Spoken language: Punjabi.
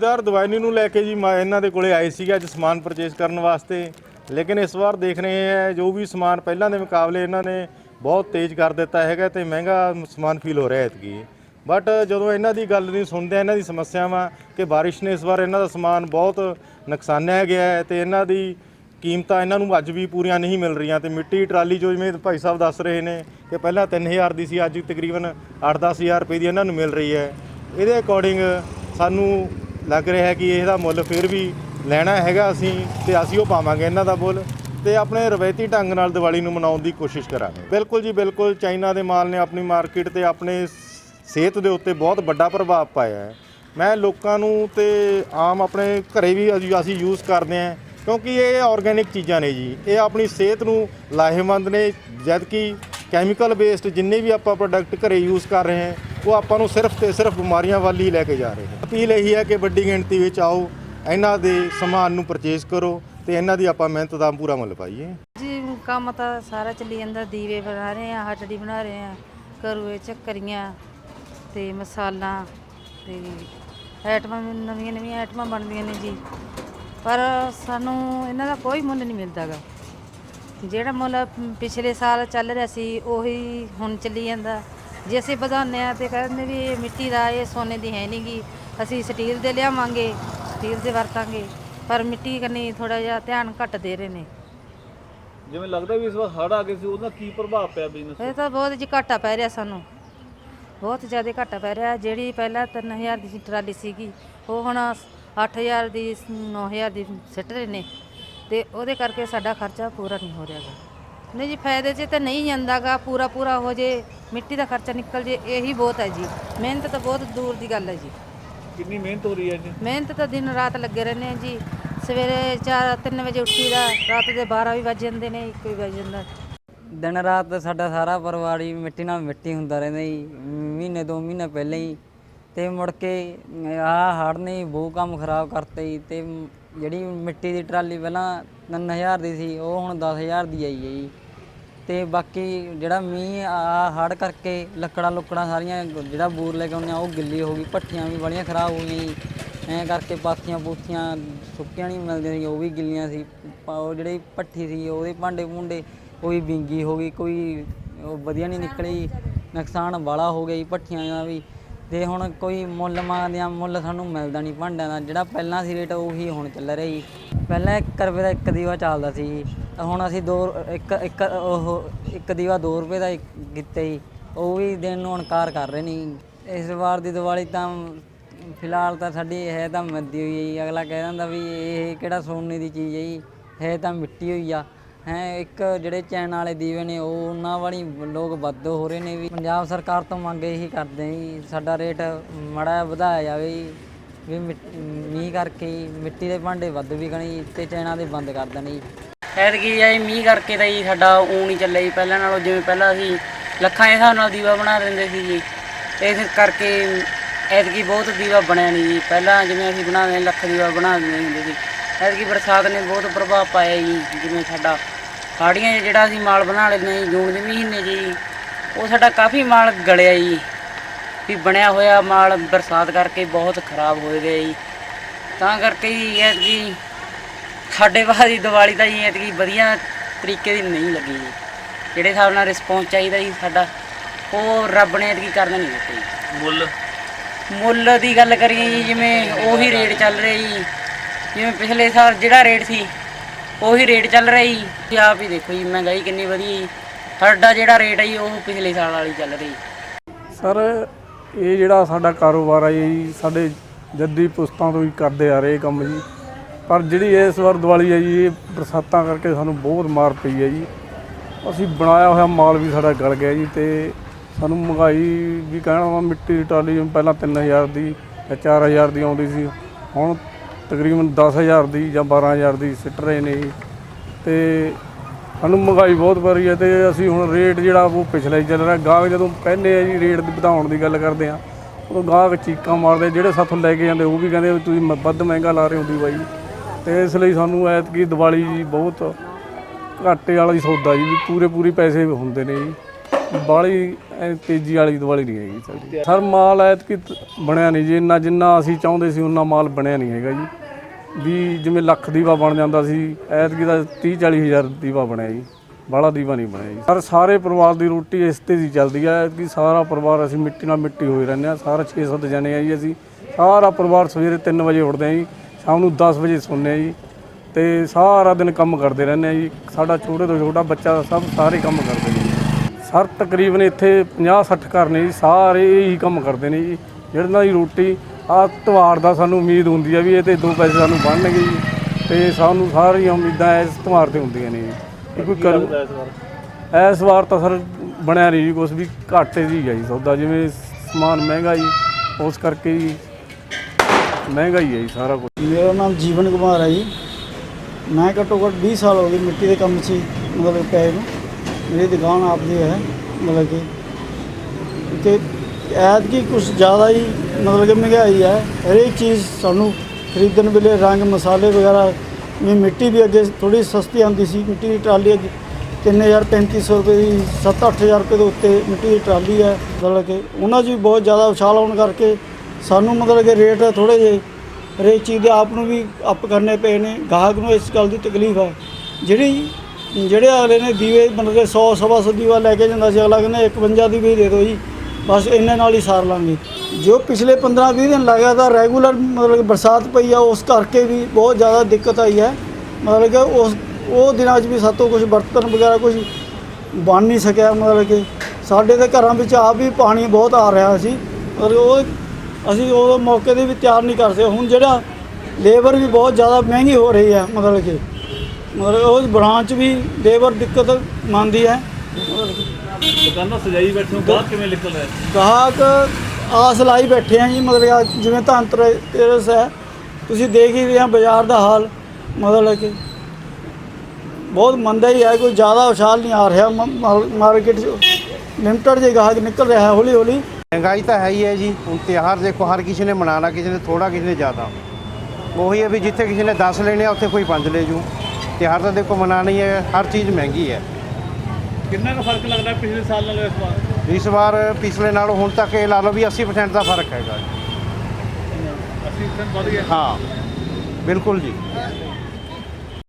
ਦਾਰ ਦਵਾਈ ਨੂੰ ਲੈ ਕੇ ਜੀ ਮੈਂ ਇਹਨਾਂ ਦੇ ਕੋਲੇ ਆਏ ਸੀਗੇ ਅੱਜ ਸਮਾਨ ਪਰਚੇਸ ਕਰਨ ਵਾਸਤੇ। ਲੇਕਿਨ ਇਸ ਵਾਰ ਦੇਖ ਰਹੇ ਹੈ, ਜੋ ਵੀ ਸਮਾਨ ਪਹਿਲਾਂ ਦੇ ਮੁਕਾਬਲੇ ਇਹਨਾਂ ਨੇ ਬਹੁਤ ਤੇਜ਼ ਕਰ ਦਿੱਤਾ ਹੈਗਾ ਤੇ ਮਹਿੰਗਾ ਸਮਾਨ ਫੀਲ ਹੋ ਰਿਹਾ ਐਤਕੀ। ਬਟ ਜਦੋਂ ਇਹਨਾਂ ਦੀ ਗੱਲ ਨਹੀਂ ਸੁਣਦੇ ਇਹਨਾਂ ਦੀ ਸਮੱਸਿਆਵਾਂ ਕਿ ਬਾਰਿਸ਼ ਨੇ ਇਸ ਵਾਰ ਇਹਨਾਂ ਦਾ ਸਮਾਨ ਬਹੁਤ ਨੁਕਸਾਨਿਆ ਗਿਆ ਹੈ ਤੇ ਇਹਨਾਂ ਦੀ ਕੀਮਤਾਂ ਇਹਨਾਂ ਨੂੰ ਅੱਜ ਵੀ ਪੂਰੀਆਂ ਨਹੀਂ ਮਿਲ ਰਹੀਆਂ ਤੇ ਮਿੱਟੀ ਟਰਾਲੀ ਜੋ ਜਿਵੇਂ ਭਾਈ ਸਾਹਿਬ ਦੱਸ ਰਹੇ ਨੇ ਕਿ ਪਹਿਲਾਂ 3000 ਦੀ ਸੀ, ਅੱਜ ਤਕਰੀਬਨ 8-10000 ਰੁਪਏ ਦੀ ਇਹਨਾਂ ਨੂੰ ਮਿਲ ਰਹੀ ਹੈ। ਇਹਦੇ ਅਕੋਰਡਿੰਗ ਸਾਨੂੰ ਲੱਗ ਰਿਹਾ ਕਿ ਇਹਦਾ ਮੁੱਲ ਫਿਰ ਵੀ ਲੈਣਾ ਹੈਗਾ ਅਸੀਂ ਤੇ ਅਸੀਂ ਉਹ ਪਾਵਾਂਗੇ ਇਹਨਾਂ ਦਾ ਮੁੱਲ ਤੇ ਆਪਣੇ ਰਵਾਇਤੀ ਢੰਗ ਨਾਲ ਦੀਵਾਲੀ ਨੂੰ ਮਨਾਉਣ ਦੀ ਕੋਸ਼ਿਸ਼ ਕਰਾਂਗੇ। ਬਿਲਕੁਲ ਜੀ, ਬਿਲਕੁਲ ਚਾਈਨਾ ਦੇ ਮਾਲ ਨੇ ਆਪਣੀ ਮਾਰਕੀਟ ਤੇ ਆਪਣੇ ਸਿਹਤ ਦੇ ਉੱਤੇ ਬਹੁਤ ਵੱਡਾ ਪ੍ਰਭਾਵ ਪਾਇਆ ਹੈ। ਮੈਂ ਲੋਕਾਂ ਨੂੰ ਤੇ ਆਮ ਆਪਣੇ ਘਰੇ ਵੀ ਅਸੀਂ- ਯੂਜ਼ ਕਰਦੇ ਹਾਂ ਕਿਉਂਕਿ ਇਹ ਆਰਗੇਨਿਕ ਚੀਜ਼ਾਂ ਨੇ ਜੀ। ਇਹ ਆਪਣੀ ਸਿਹਤ ਨੂੰ ਲਾਹੇਵੰਦ ਨੇ ਜਦ ਕਿ ਕੈਮੀਕਲ ਬੇਸਡ ਜਿੰਨੇ ਵੀ ਆਪਾਂ ਪ੍ਰੋਡਕਟ ਘਰੇ ਯੂਜ਼ ਕਰ ਰਹੇ ਹਾਂ ਉਹ ਆਪਾਂ ਨੂੰ ਸਿਰਫ ਤੇ ਸਿਰਫ ਬਿਮਾਰੀਆਂ ਵੱਲ ਹੀ ਲੈ ਕੇ ਜਾ ਰਹੇ ਨੇ। ਅਪੀਲ ਇਹੀ ਹੈ ਕਿ ਵੱਡੀ ਗਿਣਤੀ ਵਿੱਚ ਆਓ, ਇਹਨਾਂ ਦੇ ਸਮਾਨ ਨੂੰ ਪਰਚੇਸ ਕਰੋ ਤੇ ਇਹਨਾਂ ਦੀ ਆਪਾਂ ਮਿਹਨਤ ਦਾ ਪੂਰਾ ਮੁੱਲ ਪਾਈਏ। ਜੀ, ਕੰਮ ਤਾਂ ਸਾਰਾ ਚੱਲੀ ਜਾਂਦਾ, ਦੀਵੇ ਬਣਾ ਰਹੇ ਆ ਹਟੜੀ ਬਣਾ ਰਹੇ ਆ ਕਰੂਏ ਚੱਕਰੀਆਂ ਤੇ ਮਸਾਲਾ ਤੇ ਆਈਟਮਾਂ ਨਵੀਆਂ ਨਵੀਆਂ ਆਈਟਮਾਂ ਬਣਦੀਆਂ ਨੇ ਜੀ। ਪਰ ਸਾਨੂੰ ਇਹਨਾਂ ਦਾ ਕੋਈ ਮੁੱਲ ਨਹੀਂ ਮਿਲਦਾਗਾ ਜਿਹੜਾ ਮੁੱਲ ਪਿਛਲੇ ਸਾਲ ਚੱਲ ਰਿਹਾ ਸੀ, ਉਹੀ ਹੁਣ ਚੱਲੀ ਜਾਂਦਾ। ਜੇ ਅਸੀਂ ਵਧਾਉਂਦੇ ਆ ਤੇ ਕਹਿੰਦੇ ਵੀ ਇਹ ਮਿੱਟੀ ਦਾ ਇਹ ਸੋਨੇ ਦੀ ਹੈ ਨਹੀਂਗੀ ਅਸੀਂ ਸਟੀਲ ਦੇ ਲਿਆਵਾਂਗੇ ਸਟੀਲ ਦੇ ਵਰਤਾਂਗੇ ਪਰ ਮਿੱਟੀ ਕੰਨੀ ਥੋੜਾ ਜਿਹਾ ਧਿਆਨ ਘੱਟ ਦੇ ਰਹੇ ਨੇ। ਜਿਵੇਂ ਲੱਗਦਾ ਵੀ ਇਸ ਵਾਰ ਹੜ ਆ ਗਏ ਸੀ ਉਹਦਾ ਕੀ ਪ੍ਰਭਾਵ ਪਿਆ ਬਿਜ਼ਨਸ ਇਹ ਤਾਂ ਬਹੁਤ ਜੀ ਘਾਟਾ ਪੈ ਰਿਹਾ ਸਾਨੂੰ। ਬਹੁਤ ਜ਼ਿਆਦਾ ਘਾਟਾ ਪੈ ਰਿਹਾ। ਜਿਹੜੀ ਪਹਿਲਾਂ 3000 ਦੀ ਟਰਾਲੀ ਸੀਗੀ ਉਹ ਹੁਣ 8000 ਦੀ 9000 ਦੀ ਸਿੱਟ ਰਹੇ ਨੇ। ਤੇ ਉਹਦੇ ਕਰਕੇ ਸਾਡਾ ਖਰਚਾ ਪੂਰਾ ਨਹੀਂ ਹੋ ਰਿਹਾਗਾ ਨਹੀਂ ਜੀ ਫਾਇਦੇ 'ਚ ਤਾਂ ਨਹੀਂ ਜਾਂਦਾਗਾ ਪੂਰਾ ਪੂਰਾ ਹੋ ਜੇ। ਮਿੱਟੀ ਦਾ ਖਰਚਾ ਨਿਕਲ ਜੇ ਇਹੀ ਬਹੁਤ ਹੈ ਜੀ। ਮਿਹਨਤ ਤਾਂ ਬਹੁਤ ਦੂਰ ਦੀ ਗੱਲ ਹੈ ਜੀ। ਕਿੰਨੀ ਮਿਹਨਤ ਹੋ ਰਹੀ ਹੈ ਜੀ ਮਿਹਨਤ ਤਾਂ ਦਿਨ ਰਾਤ ਲੱਗੇ ਰਹਿੰਦੇ ਆ ਜੀ। ਸਵੇਰੇ 4 3 ਵਜੇ ਉੱਠੀਦਾ ਰਾਤ ਦੇ 12 ਵੀ ਵੱਜ ਜਾਂਦੇ ਨੇ 1 ਵੀ ਵੱਜ ਜਾਂਦਾ। ਦਿਨ ਰਾਤ ਸਾਡਾ ਸਾਰਾ ਪਰਿਵਾਰ ਹੀ ਮਿੱਟੀ ਨਾਲ ਮਿੱਟੀ ਹੁੰਦਾ ਰਹਿੰਦਾ ਜੀ। ਮਹੀਨੇ ਦੋ ਮਹੀਨੇ ਪਹਿਲਾਂ ਹੀ। ਤੇ ਮੁੜ ਕੇ ਆਹ ਹੜ੍ਹ ਨੇ ਬਹੁਤ ਕੰਮ ਖਰਾਬ ਕਰਤੇ ਜੀ। ਤੇ ਜਿਹੜੀ ਮਿੱਟੀ ਦੀ ਟਰਾਲੀ ਪਹਿਲਾਂ 3000 ਦੀ ਸੀ ਉਹ ਹੁਣ 10000 ਦੀ ਆਈ ਹੈ ਜੀ। ਤੇ ਬਾਕੀ ਜਿਹੜਾ ਮੀਂਹ ਆ ਹੜ੍ਹ ਕਰਕੇ ਲੱਕੜਾਂ ਲੁੱਕੜਾਂ ਸਾਰੀਆਂ ਜਿਹੜਾ ਬੂਰ ਲੈ ਕੇ ਆਉਂਦੇ ਆ, ਉਹ ਗਿੱਲੀ ਹੋ ਗਈ, ਭੱਠੀਆਂ ਵੀ ਬੜੀਆਂ ਖਰਾਬ ਹੋ ਗਈਆਂ ਜੀ। ਐਂ ਕਰਕੇ ਪਾਥੀਆਂ ਪੂਥੀਆਂ ਸੁੱਕੀਆਂ ਨਹੀਂ ਮਿਲਦੀਆਂ ਸੀ ਉਹ ਵੀ ਗਿੱਲੀਆਂ ਸੀ। ਪ- ਉਹ ਜਿਹੜੀ ਭੱਠੀ ਸੀ, ਉਹਦੇ ਭਾਂਡੇ ਭੁੰਡੇ ਕੋਈ ਵਿੰਗੀ ਹੋ ਗਈ, ਕੋਈ ਉਹ ਵਧੀਆ ਨਹੀਂ ਨਿਕਲੀ ਨੁਕਸਾਨ ਵਾਲਾ ਹੋ ਗਿਆ ਜੀ ਭੱਠੀਆਂ ਦਾ ਵੀ। ਤੇ ਹੁਣ ਕੋਈ ਮੁੱਲ ਮੰਗਦੇ ਆ ਮੁੱਲ ਸਾਨੂੰ ਮਿਲਦਾ ਨਹੀਂ ਭਾਂਡਿਆਂ ਦਾ, ਜਿਹੜਾ ਪਹਿਲਾਂ ਸੀ ਰੇਟ ਉਹੀ ਹੁਣ ਚੱਲ ਰਿਹਾ ਜੀ। ਪਹਿਲਾਂ 1 ਰੁਪਏ ਦਾ ਇੱਕ ਦੀਵਾ ਚੱਲਦਾ ਸੀ ਜੀ। ਹੁਣ ਅਸੀਂ ਦੋ ਇੱਕ ਇੱਕ ਉਹ ਇੱਕ ਦੀਵਾ 2 ਰੁਪਏ ਦਾ ਕੀਤਾ ਜੀ। ਉਹ ਵੀ ਦੇਣ ਨੂੰ ਇਨਕਾਰ ਕਰ ਰਹੇ ਨੇ ਇਸ ਵਾਰ ਦੀ ਦੀਵਾਲੀ ਤਾਂ ਫਿਲਹਾਲ ਤਾਂ ਸਾਡੀ ਹੈ ਤਾਂ ਮੱਦੀ ਹੋਈ ਹੈ ਜੀ। ਅਗਲਾ ਕਹਿ ਦਿੰਦਾ ਵੀ ਇਹ ਕਿਹੜਾ ਸੋਨੇ ਦੀ ਚੀਜ਼ ਹੈ ਜੀ। ਹੈ ਤਾਂ ਮਿੱਟੀ ਹੋਈ ਆ। ਹੈ, ਇੱਕ ਜਿਹੜੇ ਚੈਨ ਵਾਲੇ ਦੀਵੇ ਨੇ, ਉਹ ਉਹਨਾਂ ਵਾਲੀ ਲੋਕ ਵੱਧ ਹੋ ਰਹੇ ਨੇ ਵੀ। ਪੰਜਾਬ ਸਰਕਾਰ ਤੋਂ ਮੰਗ ਇਹੀ ਕਰਦੇ ਜੀ, ਸਾਡਾ ਰੇਟ ਮੜਾ ਵਧਾਇਆ ਜਾਵੇ ਜੀ। ਵੀ ਮਿੱਟ- ਮੀਂਹ ਕਰਕੇ ਮਿੱਟੀ ਦੇ ਭਾਂਡੇ ਵੱਧ ਵਿਕਣ ਜੀ, ਤੇ ਚੈਨਾਂ ਦੇ ਬੰਦ ਕਰ ਦੇਣੇ ਜੀ। ਐਤਕੀ ਆਈ ਮੀਂਹ ਕਰਕੇ ਤਾਂ ਜੀ ਸਾਡਾ ਊਂ ਨਹੀਂ ਚੱਲਿਆ ਜੀ। ਪਹਿਲਾਂ ਨਾਲੋਂ ਜਿਵੇਂ ਪਹਿਲਾਂ ਅਸੀਂ ਲੱਖਾਂ ਦੇ ਹਿਸਾਬ ਨਾਲ ਦੀਵਾ ਬਣਾ ਦਿੰਦੇ ਸੀ ਜੀ। ਇਸ ਕਰਕੇ ਐਤਕੀ ਬਹੁਤ ਦੀਵਾ ਬਣਿਆ ਨਹੀਂ ਜੀ। ਪਹਿਲਾਂ ਜਿਵੇਂ ਅਸੀਂ ਬਣਾਉਂਦੇ ਲੱਖ ਦੀਵਾ ਬਣਾ ਦਿੰਦੇ ਹੁੰਦੇ ਸੀ। ਐਤਕੀ ਬਰਸਾਤ ਨੇ ਬਹੁਤ ਪ੍ਰਭਾਵ ਪਾਇਆ ਜੀ, ਜਿਵੇਂ ਸਾਡਾ ਹਾੜੀਆਂ 'ਚ ਜਿਹੜਾ ਅਸੀਂ ਮਾਲ ਬਣਾ ਲੈਂਦੇ ਜੀ ਜੂਨ ਦੇ ਮਹੀਨੇ 'ਚ ਜੀ, ਉਹ ਸਾਡਾ ਕਾਫੀ ਮਾਲ ਗਲਿਆ ਜੀ। ਵੀ ਬਣਿਆ ਹੋਇਆ ਮਾਲ ਬਰਸਾਤ ਕਰਕੇ ਬਹੁਤ ਖਰਾਬ ਹੋ ਗਿਆ ਜੀ। ਤਾਂ ਕਰਕੇ ਜੀ ਐਤਕੀ ਸਾਡੇ ਬਾਦੀ ਦੀਵਾਲੀ ਤਾਂ ਜੀ ਐਤਕੀ ਵਧੀਆ ਤਰੀਕੇ ਦੀ ਨਹੀਂ ਲੱਗੀ ਜੀ। ਜਿਹੜੇ ਹਿਸਾਬ ਨਾਲ ਰਿਸਪੌਂਸ ਚਾਹੀਦਾ ਜੀ ਸਾਡਾ ਉਹ ਰੱਬ ਨੇ ਐਤਕੀ ਕਰਨ ਨਹੀਂ ਦਿੱਤਾ ਜੀ। ਮੁੱਲ? ਮੁੱਲ ਦੀ ਗੱਲ ਕਰੀਏ ਜੀ ਜਿਵੇਂ ਉਹੀ ਰੇਟ ਚੱਲ ਰਿਹਾ ਜੀ। ਜਿਵੇਂ ਪਿਛਲੇ ਸਾਲ ਜਿਹੜਾ ਰੇਟ ਸੀ ਉਹੀ ਰੇਟ ਚੱਲ ਰਿਹਾ ਜੀ। ਤੁਸੀਂ ਆਪ ਹੀ ਦੇਖੋ ਜੀ ਮਹਿੰਗਾਈ ਕਿੰਨੀ ਵਧੀ ਜੀ। ਸਾਡਾ ਜਿਹੜਾ ਰੇਟ ਹੈ ਜੀ ਉਹ ਪਿਛਲੇ ਸਾਲ ਵਾਲੀ ਚੱਲ ਰਹੀ। ਸਰ ਇਹ ਜਿਹੜਾ ਸਾਡਾ ਕਾਰੋਬਾਰ ਹੈ ਜੀ ਸਾਡੇ ਜੱਦੀ ਪੁਸਤਾਂ ਤੋਂ ਹੀ ਕਰਦੇ ਆ ਰਹੇ ਇਹ ਕੰਮ ਜੀ। ਪਰ ਜਿਹੜੀ ਇਸ ਵਾਰ ਦੀਵਾਲੀ ਹੈ ਜੀ, ਇਹ ਬਰਸਾਤਾਂ ਕਰਕੇ ਸਾਨੂੰ ਬਹੁਤ ਮਾਰ ਪਈ ਹੈ ਜੀ। ਅਸੀਂ ਬਣਾਇਆ ਹੋਇਆ ਮਾਲ ਵੀ ਸਾਡਾ ਗਲ ਗਿਆ ਜੀ ਤੇ ਸਾਨੂੰ ਮਹਿੰਗਾਈ ਵੀ ਕਹਿਣਾ ਵਾ, ਮਿੱਟੀ ਦੀ ਟਰਾਲੀ ਜਿਵੇਂ ਪਹਿਲਾਂ 3000 ਦੀ ਜਾਂ 4000 ਦੀ ਆਉਂਦੀ ਸੀ, ਹੁਣ ਤਕਰੀਬਨ 10000 ਦੀ ਜਾਂ 12000 ਦੀ ਸਿੱਟ ਰਹੇ ਨੇ ਜੀ। ਤੇ ਸਾਨੂੰ ਮਹਿੰਗਾਈ ਬਹੁਤ ਪੈ ਰਹੀ ਹੈ ਤੇ ਅਸੀਂ ਹੁਣ ਰੇਟ ਜਿਹੜਾ ਉਹ ਪਿਛਲਾ ਹੀ ਚੱਲ ਰਿਹਾ। ਗਾਹਕ ਜਦੋਂ ਕਹਿੰਦੇ ਆ ਜੀ, ਰੇਟ ਦੀ ਵਧਾਉਣ ਦੀ ਗੱਲ ਕਰਦੇ ਆ, ਉਦੋਂ ਗਾਹਕ ਚੀਕਾਂ ਮਾਰਦੇ ਜਿਹੜੇ ਸਾਥੋਂ ਲੈ ਕੇ ਜਾਂਦੇ, ਉਹ ਵੀ ਕਹਿੰਦੇ ਵੀ ਤੁਸੀਂ ਮ- ਵੱਧ ਮਹਿੰਗਾ ਲਾ ਰਹੇ ਹੋ ਦੀ ਬਾਈ ਤੇ ਇਸ ਲਈ ਸਾਨੂੰ ਐਤਕੀ ਦੀਵਾਲੀ ਜੀ ਬਹੁਤ ਘਾਟੇ ਵਾਲਾ ਹੀ ਸੌਦਾ ਜੀ, ਵੀ ਪੂਰੇ ਪੂਰੇ ਪੈਸੇ ਹੁੰਦੇ ਨੇ ਜੀ। ਬਾਲੀ ਤੇਜ਼ੀ ਵਾਲੀ ਦੀਵਾਲੀ ਨਹੀਂ ਹੈਗੀ ਸਾਡੀ। ਸਰ ਮਾਲ ਐਤਕੀ ਬਣਿਆ ਨਹੀਂ ਜੀ, ਇੰਨਾ ਜਿੰਨਾ ਅਸੀਂ ਚਾਹੁੰਦੇ ਸੀ ਉਹਨਾਂ ਮਾਲ ਬਣਿਆ ਨਹੀਂ ਹੈਗਾ ਜੀ। ਵੀ ਜਿਵੇਂ ਲੱਖ ਦੀਵਾ ਬਣ ਜਾਂਦਾ ਸੀ, ਐਤਕੀ ਦਾ 30 40 ਹਜ਼ਾਰ ਦੀਵਾ ਬਣਿਆ ਜੀ। ਬਾਲਾ ਦੀਵਾ ਨਹੀਂ ਬਣਿਆ ਜੀ। ਸਰ ਸਾਰੇ ਪਰਿਵਾਰ ਦੀ ਰੋਟੀ ਇਸ ਤੇ ਦੀ ਚੱਲਦੀ ਹੈ ਐਤਕੀ ਸਾਰਾ ਪਰਿਵਾਰ ਅਸੀਂ ਮਿੱਟੀ ਨਾਲ ਮਿੱਟੀ ਹੋਏ ਰਹਿੰਦੇ ਆ, ਸਾਰਾ 6-7 ਜਣੇ ਆ ਜੀ ਅਸੀਂ। ਸਾਰਾ ਪਰਿਵਾਰ ਸਵੇਰੇ 3 ਵਜੇ ਉੱਠਦੇ ਆ ਜੀ। ਸ਼ਾਮ ਨੂੰ 10 ਵਜੇ ਸੌਂਦੇ ਆ ਜੀ ਤੇ ਸਾਰਾ ਦਿਨ ਕੰਮ ਕਰਦੇ ਰਹਿੰਦੇ ਆ ਜੀ। ਸਾਡਾ ਛੋਟੇ ਤੋਂ ਛੋਟਾ ਬੱਚਾ ਸਭ ਸਾਰੇ ਕੰਮ ਕਰਦੇ ਨੇ ਜੀ। ਸਰ ਤਕਰੀਬਨ ਇੱਥੇ 50 60 ਘਰ ਨੇ ਜੀ ਸਾਰੇ ਇਹੀ ਕੰਮ ਕਰਦੇ ਨੇ ਜੀ। ਜਿਹਨਾਂ ਦੀ ਰੋਟੀ ਆ ਤਿਉਹਾਰ ਦਾ ਸਾਨੂੰ ਉਮੀਦ ਹੁੰਦੀ ਆ ਵੀ ਇਹ ਤੇ ਦੋ ਪੈਸੇ ਸਾਨੂੰ ਬਣਨਗੇ ਜੀ। ਤੇ ਸਾਨੂੰ ਸਾਰੀਆਂ ਉਮੀਦਾਂ ਇਸ ਤਿਉਹਾਰ ਤੇ ਹੁੰਦੀਆਂ ਨੇ ਜੀ। ਕੋਈ ਕਰੂ ਇਸ ਵਾਰ? ਤਾਂ ਸਰ ਬਣਿਆ ਨਹੀਂ ਜੀ ਕੁਛ ਵੀ ਘਾਟੇ ਦੀ ਹੈ ਜੀ ਸੌਦਾ। ਜਿਵੇਂ ਸਮਾਨ ਮਹਿੰਗਾ ਜੀ ਉਸ ਕਰਕੇ ਹੀ ਮਹਿੰਗਾ ਹੀ ਹੈ ਜੀ ਸਾਰਾ ਕੁਝ ਮੇਰਾ ਨਾਮ ਜੀਵਨ ਕੁਮਾਰ ਹੈ ਜੀ। ਮੈਂ ਘੱਟੋ ਘੱਟ 20 ਸਾਲ ਹੋ ਗਏ ਮਿੱਟੀ ਦੇ ਕੰਮ 'ਚ ਹੀ, ਮਤਲਬ ਪਏ ਨੂੰ। ਮੇਰੀ ਦੁਕਾਨ ਆਪਦੀ ਹੈ, ਮਤਲਬ ਕਿ। ਤੇ ਐਤਕੀ ਕੁਝ ਜ਼ਿਆਦਾ ਹੀ, ਮਤਲਬ ਕਿ ਮਹਿੰਗਾਈ ਹੈ। ਹਰੇਕ ਚੀਜ਼ ਸਾਨੂੰ ਖਰੀਦਣ ਵੇਲੇ ਰੰਗ, ਮਸਾਲੇ ਵਗੈਰਾ ਵੀ ਮਿੱਟੀ ਵੀ ਅੱਗੇ ਥੋੜੀ ਸਸਤੀ ਆਉਂਦੀ ਸੀ, ਮਿੱਟੀ ਦੀ ਟਰਾਲੀ ਅੱਗੇ 3000 3500 ਰੁਪਏ ਦੀ 7-8000 ਰੁਪਏ ਦੇ ਉੱਤੇ ਮਿੱਟੀ ਦੀ ਟਰਾਲੀ ਹੈ। ਮਤਲਬ ਕਿ ਉਹਨਾਂ 'ਚ ਵੀ ਬਹੁਤ ਜ਼ਿਆਦਾ ਉਛਾਲ ਹੋਣ ਕਰਕੇ ਸਾਨੂੰ ਮਤਲਬ ਕਿ ਰੇਟ ਥੋੜੇ ਜਿਹੇ ਹਰੇਕ ਚੀਜ਼ ਦੇ ਆਪ ਨੂੰ ਵੀ ਅਪ ਕਰਨੇ ਪਏ ਨੇ, ਗਾਹਕ ਨੂੰ ਇਸ ਗੱਲ ਦੀ ਤਕਲੀਫ ਹੈ। ਜਿਹੜੀ ਜਿਹੜੇ ਅਗਲੇ ਨੇ ਦੀਵੇ ਮਤਲਬ ਕਿ 100 ਸਵਾ ਸੌ ਦੀਵਾ ਲੈ ਕੇ ਜਾਂਦਾ ਸੀ, ਅਗਲਾ ਕਹਿੰਦਾ 51 ਦੀਵੇ ਹੀ ਦੇ ਦਿਓ ਜੀ, ਬਸ ਇਹਨਾਂ ਨਾਲ ਹੀ ਸਾਰ ਲਾਂਗੇ। ਜੋ ਪਿਛਲੇ 15 20 ਦਿਨ ਲਗਾਤਾਰ ਰੈਗੂਲਰ ਮਤਲਬ ਕਿ ਬਰਸਾਤ ਪਈ ਆ, ਉਸ ਕਰਕੇ ਵੀ ਬਹੁਤ ਜ਼ਿਆਦਾ ਦਿੱਕਤ ਆਈ ਹੈ। ਮਤਲਬ ਕਿ ਉਸ, ਉਹ ਦਿਨਾਂ 'ਚ ਵੀ ਸਾਤੋਂ ਕੁਝ ਬਰਤਨ ਵਗੈਰਾ ਕੁਝ ਬਣ ਨਹੀਂ ਸਕਿਆ, ਮਤਲਬ ਕਿ ਸਾਡੇ ਦੇ ਘਰਾਂ ਵਿੱਚ ਆਪ ਵੀ ਪਾਣੀ ਬਹੁਤ ਆ ਰਿਹਾ ਸੀ। ਮਤਲਬ ਉਹ ਅਸੀਂ ਉਹ ਮੌਕੇ ਤੇ ਵੀ ਤਿਆਰ ਨਹੀਂ ਕਰ ਸਕੇ। ਹੁਣ ਜਿਹੜਾ ਲੇਬਰ ਵੀ ਬਹੁਤ ਜ਼ਿਆਦਾ ਮਹਿੰਗੀ ਹੋ ਰਹੀ ਹੈ ਮਤਲਬ ਕਿ। ਮਤਲਬ ਉਹ ਬ੍ਰਾਂਚ ਵੀ ਲੇਬਰ ਦਿੱਕਤ ਮੰਨਦੀ ਹੈ। ਦੁਕਾਨਾਂ ਸਜਾਈ ਬੈਠੇ ਹੋ ਗਾਹਕ ਕਿਵੇਂ ਨਿਕਲ ਰਿਹਾ? ਗਾਹਕ ਆਸ ਲਾਈ ਬੈਠੇ ਆ ਜੀ ਮਤਲਬ ਆ ਜਿਵੇਂ ਧੰਤਰ ਤੇਰਸ ਹੈ। ਤੁਸੀਂ ਦੇਖ ਹੀ ਰਹੇ ਆ ਬਾਜ਼ਾਰ ਦਾ ਹਾਲ ਮਤਲਬ ਕਿ। ਬਹੁਤ ਮੰਦਾ ਹੀ ਹੈ ਕੋਈ ਜ਼ਿਆਦਾ ਉਛਾਲ ਨਹੀਂ ਆ ਰਿਹਾ। ਮਾਰਕੀਟ 'ਚ ਲਿਮਟਡ ਜੇ ਗਾਹਕ ਨਿਕਲ ਰਿਹਾ ਹੈ ਹੌਲੀ ਹੌਲੀ ਮਹਿੰਗਾਈ ਤਾਂ ਹੈ ਹੀ ਹੈ ਜੀ। ਹੁਣ ਤਿਉਹਾਰ ਦੇਖੋ ਹਰ ਕਿਸੇ ਨੇ ਮਨਾਉਣਾ ਕਿਸੇ ਨੇ ਥੋੜਾ ਕਿਸੇ ਨੇ ਜ਼ਿਆਦਾ। ਉਹੀ ਹੈ ਵੀ ਜਿੱਥੇ ਕਿਸੇ ਨੇ 10 ਲੈਣੇ ਆ ਉੱਥੇ ਕੋਈ 5 ਲੈ ਜੂ। ਤਿਉਹਾਰ ਤਾਂ ਦੇਖੋ ਮਨਾਉਣਾ ਹੀ ਹੈ ਹਰ ਚੀਜ਼ ਮਹਿੰਗੀ ਹੈ। ਕਿੰਨਾ ਕੁ ਫ਼ਰਕ ਲੱਗਦਾ ਪਿਛਲੇ ਸਾਲ ਨਾਲੋਂ ਇਸ ਵਾਰ? ਇਸ ਵਾਰ ਪਿਛਲੇ ਨਾਲੋਂ ਹੁਣ ਤੱਕ ਇਹ ਲਾ ਲਓ ਵੀ 80% ਦਾ ਫ਼ਰਕ ਹੈਗਾ 80% ਵੱਧ ਗਿਆ। ਹਾਂ ਬਿਲਕੁਲ ਜੀ।